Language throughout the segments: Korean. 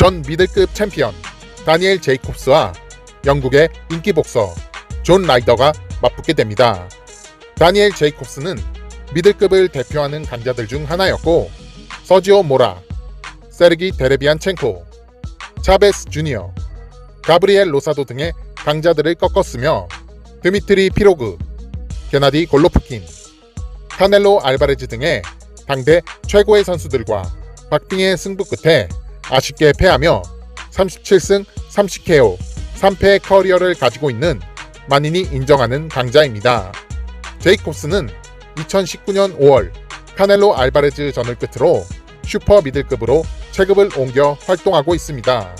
전 미들급 챔피언 다니엘 제이콥스와 영국의 인기 복서 존 라이더가 맞붙게 됩니다. 다니엘 제이콥스는 미들급을 대표하는 강자들 중 하나였고 서지오 모라, 세르기 데레비안 첸코, 차베스 주니어, 가브리엘 로사도 등의 강자들을 꺾었으며 드미트리 피로그, 게나디 골로프킨, 카넬로 알바레즈 등의 당대 최고의 선수들과 박빙의 승부 끝에 아쉽게 패하며 37승 30KO 3패 커리어를 가지고 있는 만인이 인정하는 강자입니다. 제이콥스는 2019년 5월 카넬로 알바레즈 전을 끝으로 슈퍼 미들급으로 체급을 옮겨 활동하고 있습니다.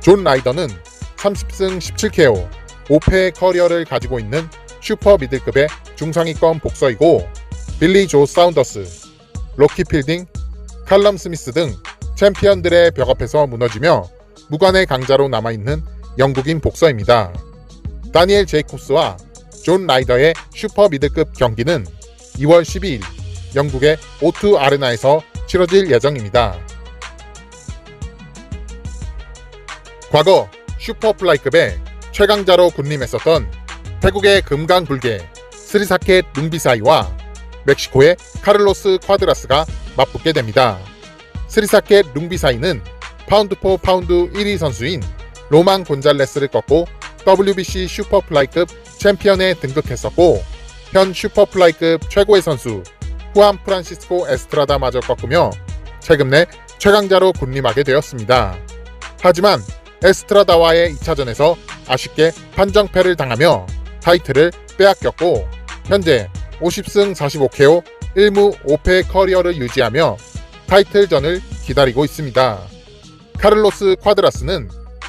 존 라이더는 30승 17KO 5패 커리어를 가지고 있는 슈퍼 미들급의 중상위권 복서이고 빌리 조 사운더스, 로키 필딩, 칼럼 스미스 등 챔피언들의 벽 앞에서 무너지며 무관의 강자로 남아있는 영국인 복서입니다. 다니엘 제이콥스와 존 라이더의 슈퍼 미들급 경기는 2월 12일 영국의 O2 아레나에서 치러질 예정입니다. 과거 슈퍼플라이급의 최강자로 군림했었던 태국의 금강불개 스리사켓 룽비사이와 멕시코의 카를로스 콰드라스가 맞붙게 됩니다. 스리사켓 룽비사이는 파운드 포 파운드 1위 선수인 로만 곤잘레스를 꺾고 WBC 슈퍼플라이급 챔피언에 등극했었고 현 슈퍼플라이급 최고의 선수 후안 프란시스코 에스트라다마저 꺾으며 최근 내 최강자로 군림하게 되었습니다. 하지만 에스트라다와의 2차전에서 아쉽게 판정패를 당하며 타이틀을 빼앗겼고 현재 50승 45KO 1무 5패 커리어를 유지하며 타이틀전을 기다리고 있습니다. 카를로스 콰드라스는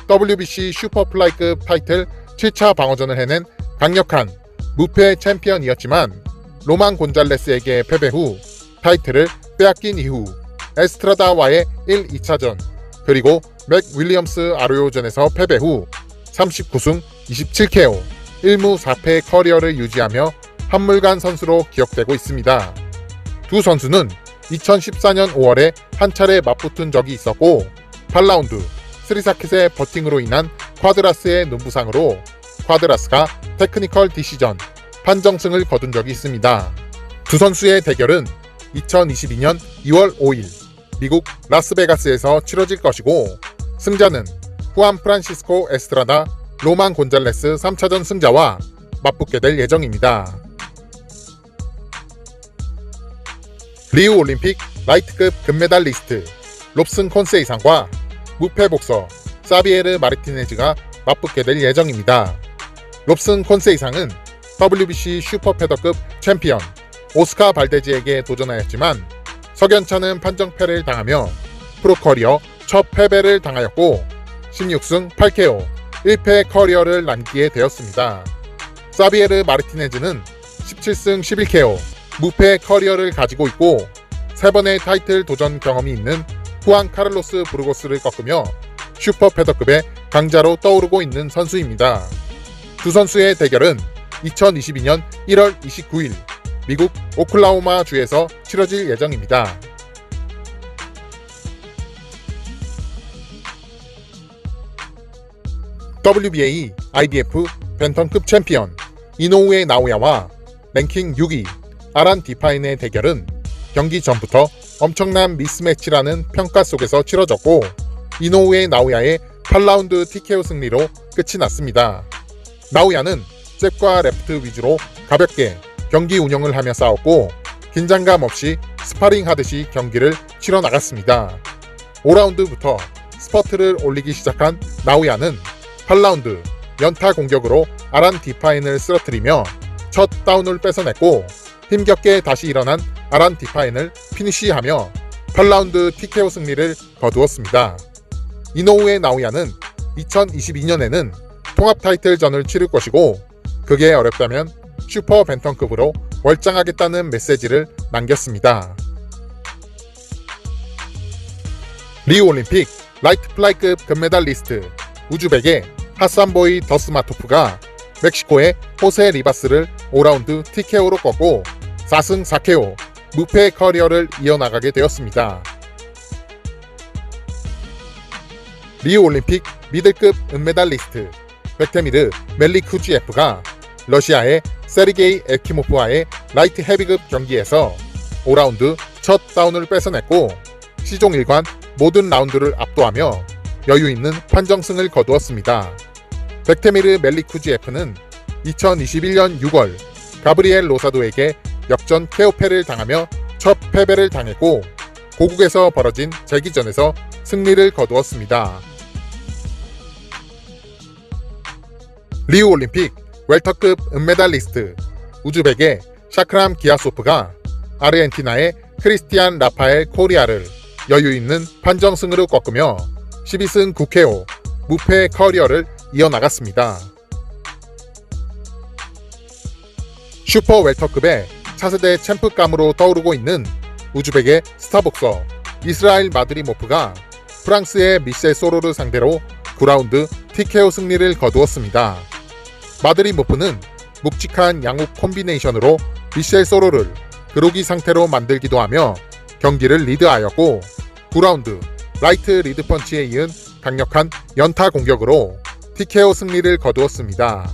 WBC 슈퍼플라이급 타이틀 7차 방어전을 해낸 강력한 무패 챔피언이었지만 로만 곤잘레스에게 패배 후 타이틀을 빼앗긴 이후 에스트라다와의 1, 2차전 그리고 맥 윌리엄스 아로요전에서 패배 후 39승 27KO 1무 4패 커리어를 유지하며 한물간 선수로 기억되고 있습니다. 두 선수는 2014년 5월에 한 차례 맞붙은 적이 있었고 8라운드 스리사켓의 버팅으로 인한 콰드라스의 눈부상으로 콰드라스가 테크니컬 디시전 판정승을 거둔 적이 있습니다. 두 선수의 대결은 2022년 2월 5일 미국 라스베가스에서 치러질 것이고 승자는 후안 프란시스코 에스트라다 로만 곤잘레스 3차전 승자와 맞붙게 될 예정입니다. 리우 올림픽 라이트급 금메달리스트 롭슨 콘세이상과 무패 복서 사비에르 마르티네즈가 맞붙게 될 예정입니다. 롭슨 콘세이상은 WBC 슈퍼패더급 챔피언 오스카 발데지에게 도전하였지만 석연차는 판정패를 당하며 프로 커리어 첫 패배를 당하였고 16승 8KO 1패 커리어를 남기게 되었습니다. 사비에르 마르티네즈는 17승 11KO 무패 커리어를 가지고 있고 세 번의 타이틀 도전 경험이 있는 후안 카를로스 브루고스를 꺾으며 슈퍼 패더급의 강자로 떠오르고 있는 선수입니다. 두 선수의 대결은 2022년 1월 29일 미국 오클라호마 주에서 치러질 예정입니다. WBA IBF 벤턴급 챔피언 이노우에 나오야와 랭킹 6위 아란 디파인의 대결은 경기 전부터 엄청난 미스매치라는 평가 속에서 치러졌고 이노우에 나오야의 8라운드 TKO 승리로 끝이 났습니다. 나오야는 잽과 레프트 위주로 가볍게 경기 운영을 하며 싸웠고 긴장감 없이 스파링 하듯이 경기를 치러 나갔습니다. 5라운드부터 스퍼트를 올리기 시작한 나우야는 8라운드 연타 공격으로 아란 디파인을 쓰러뜨리며 첫 다운을 뺏어냈고 힘겹게 다시 일어난 아란 디파인을 피니쉬하며 8라운드 TKO 승리를 거두었습니다. 이노우의 나우야는 2022년에는 통합 타이틀전을 치를 것이고 그게 어렵다면 슈퍼 벤턴급으로 월장하겠다는 메시지를 남겼습니다. 리우 올림픽 라이트 플라이급 금메달리스트 우즈벡의 하산보이 더스마토프가 멕시코의 호세 리바스를 5라운드 TKO로 꺾고 4승 4KO 무패 커리어를 이어나가게 되었습니다. 리우 올림픽 미들급 은메달리스트 백테미르 멜리쿠지예프가 러시아의 세르게이 에키모프와의 라이트 헤비급 경기에서 5라운드 첫 다운을 뺏어냈고 시종 1관 모든 라운드를 압도하며 여유 있는 판정승을 거두었습니다. 백테미르 멜리쿠지예프는 2021년 6월 가브리엘 로사도에게 역전 케오패를 당하며 첫 패배를 당했고 고국에서 벌어진 재기전에서 승리를 거두었습니다. 리우 올림픽 웰터급 은메달리스트 우즈벡의 샤크람 기아소프가 아르헨티나의 크리스티안 라파엘 코리아를 여유 있는 판정승으로 꺾으며 12승 9KO 무패 커리어를 이어나갔습니다. 슈퍼 웰터급의 차세대 챔프감으로 떠오르고 있는 우즈벡의 스타복서 이스라엘 마드리모프가 프랑스의 미셸 소로를 상대로 9라운드 TKO 승리를 거두었습니다. 마드리모프는 묵직한 양욱 콤비네이션으로 미셸 소로를 그로기 상태로 만들기도 하며 경기를 리드하였고 9라운드 라이트 리드 펀치에 이은 강력한 연타 공격으로 TKO 승리를 거두었습니다.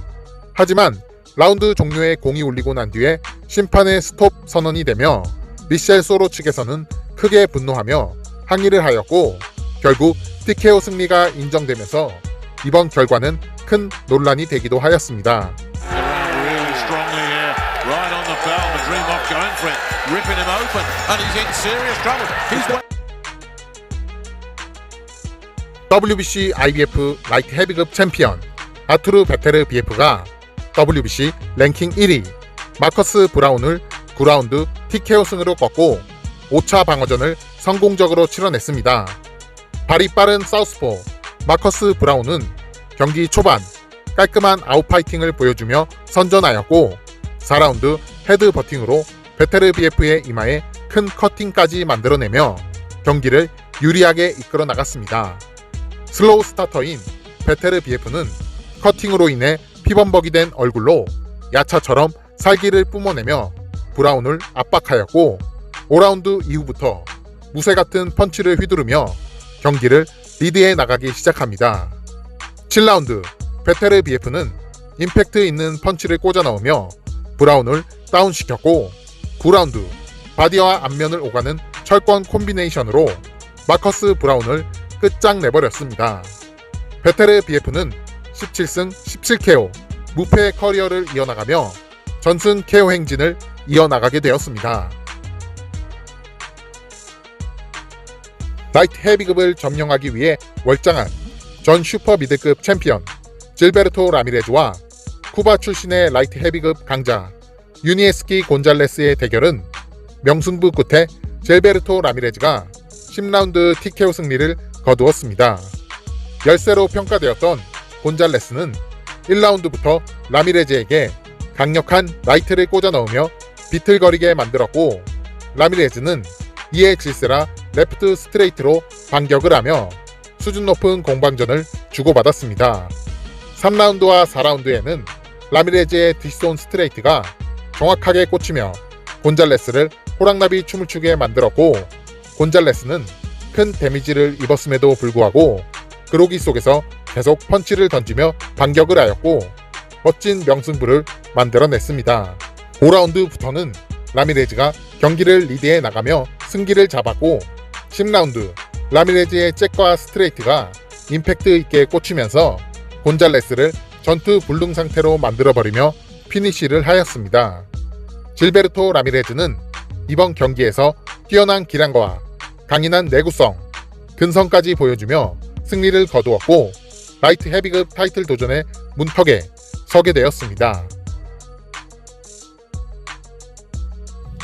하지만 라운드 종료에 공이 울리고 난 뒤에 심판의 스톱 선언이 되며 미셸 소로 측에서는 크게 분노하며 항의를 하였고 결국 TKO 승리가 인정되면서 이번 결과는 큰 논란이 되기도 하였습니다. WBC IBF 라이트 헤비급 챔피언 아투르 베테르 BF가 WBC 랭킹 1위 마커스 브라운을 9라운드 TKO 승으로 꺾고 5차 방어전을 성공적으로 치러냈습니다. 발이 빠른 사우스포 마커스 브라운은 경기 초반 깔끔한 아웃파이팅을 보여주며 선전하였고 4라운드 헤드 버팅으로 베테르 BF의 이마에 큰 커팅까지 만들어내며 경기를 유리하게 이끌어 나갔습니다. 슬로우 스타터인 베테르 BF는 커팅으로 인해 피범벅이 된 얼굴로 야차처럼 살기를 뿜어내며 브라운을 압박하였고 5라운드 이후부터 무쇠 같은 펀치를 휘두르며 경기를 리드해 나가기 시작합니다. 7라운드 베테르 BF는 임팩트 있는 펀치를 꽂아 넣으며 브라운을 다운시켰고 9라운드 바디와 앞면을 오가는 철권 콤비네이션으로 마커스 브라운을 끝장내버렸습니다. 베테르 BF는 17승 17KO 무패 커리어를 이어나가며 전승 KO 행진을 이어나가게 되었습니다. 라이트 헤비급을 점령하기 위해 월장한 전 슈퍼 미드급 챔피언 질베르토 라미레즈와 쿠바 출신의 라이트 헤비급 강자 유니에스키 곤잘레스의 대결은 명승부 끝에 질베르토 라미레즈가 10라운드 TKO 승리를 거두었습니다. 열세로 평가되었던 곤잘레스는 1라운드부터 라미레즈에게 강력한 라이트를 꽂아 넣으며 비틀거리게 만들었고 라미레즈는 이에 질세라 레프트 스트레이트로 반격을 하며 수준 높은 공방전을 주고받았습니다. 3라운드와 4라운드에는 라미레즈의 뒷손 스트레이트가 정확하게 꽂히며 곤잘레스를 호랑나비 춤을 추게 만들었고 곤잘레스는 큰 데미지를 입었음에도 불구하고 그로기 속에서 계속 펀치를 던지며 반격을 하였고 멋진 명승부를 만들어냈습니다. 5라운드부터는 라미레즈가 경기를 리드해 나가며 승기를 잡았고 10라운드 라미레즈의 잭과 스트레이트가 임팩트 있게 꽂히면서 곤잘레스를 전투 불능 상태로 만들어버리며 피니쉬를 하였습니다. 질베르토 라미레즈는 이번 경기에서 뛰어난 기량과 강인한 내구성, 근성까지 보여주며 승리를 거두었고 라이트 헤비급 타이틀 도전의 문턱에 서게 되었습니다.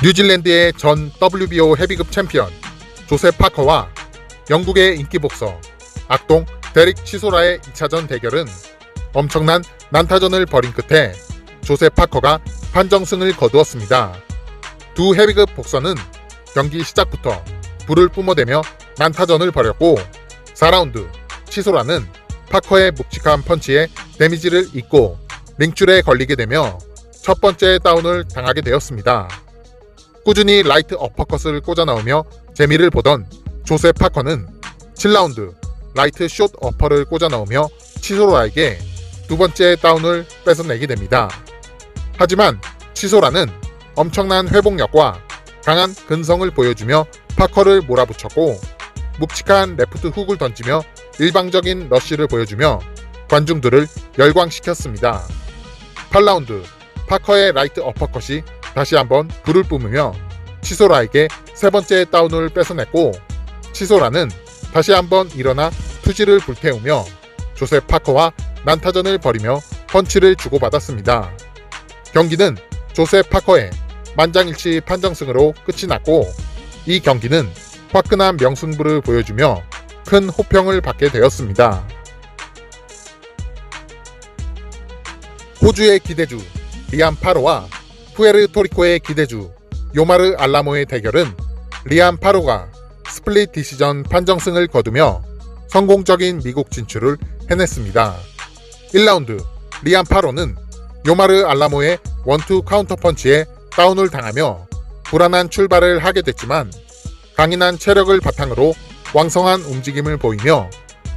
뉴질랜드의 전 WBO 헤비급 챔피언 조셉 파커와 영국의 인기 복서 악동 데릭 치소라의 2차전 대결은 엄청난 난타전을 벌인 끝에 조셉 파커가 판정승을 거두었습니다. 두 헤비급 복서는 경기 시작부터 불을 뿜어대며 난타전을 벌였고 4라운드 치소라는 파커의 묵직한 펀치에 데미지를 입고 링줄에 걸리게 되며 첫 번째 다운을 당하게 되었습니다. 꾸준히 라이트 어퍼컷을 꽂아 넣으며 재미를 보던 조셉 파커는 7라운드 라이트 숏 어퍼를 꽂아 넣으며 치소라에게 두 번째 다운을 뺏어내게 됩니다. 하지만 치소라는 엄청난 회복력과 강한 근성을 보여주며 파커를 몰아붙였고 묵직한 레프트 훅을 던지며 일방적인 러쉬를 보여주며 관중들을 열광시켰습니다. 8라운드 파커의 라이트 어퍼컷이 다시 한번 불을 뿜으며 치소라에게 세 번째 다운을 뺏어냈고 치소라는 다시 한번 일어나 투지를 불태우며 조셉 파커와 난타전을 벌이며 펀치를 주고받았습니다. 경기는 조셉 파커의 만장일치 판정승으로 끝이 났고 이 경기는 화끈한 명승부를 보여주며 큰 호평을 받게 되었습니다. 호주의 기대주 리안 파로와 푸에르토리코의 기대주 요마르 알라모의 대결은 리안 파로가 스플릿 디시전 판정승을 거두며 성공적인 미국 진출을 해냈습니다. 1라운드 리안 파로는 요마르 알라모의 원투 카운터 펀치에 다운을 당하며 불안한 출발을 하게 됐지만 강인한 체력을 바탕으로 왕성한 움직임을 보이며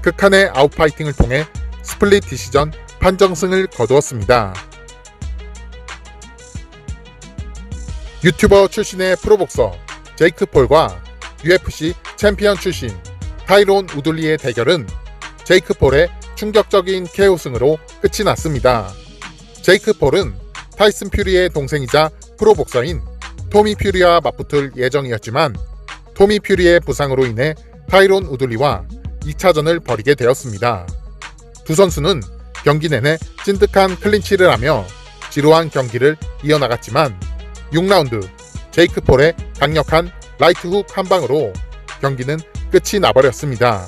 극한의 아웃파이팅을 통해 스플릿 디시전 판정승을 거두었습니다. 유튜버 출신의 프로복서 제이크 폴과 UFC 챔피언 출신 타이론 우들리의 대결은 제이크 폴의 충격적인 KO 승으로 끝이 났습니다. 제이크 폴은 타이슨 퓨리의 동생이자 프로복서인 토미 퓨리와 맞붙을 예정이었지만 토미 퓨리의 부상으로 인해 타이론 우들리와 2차전을 벌이게 되었습니다. 두 선수는 경기 내내 찐득한 클린치를 하며 지루한 경기를 이어나갔지만 6라운드 제이크 폴의 강력한 라이트 훅 한 방으로 경기는 끝이 나버렸습니다.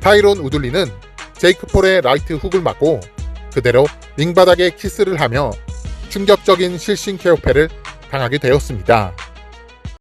타이론 우들리는 제이크 폴의 라이트 훅을 맞고 그대로 링바닥에 키스를 하며 충격적인 실신 케어패를 당하게 되었습니다.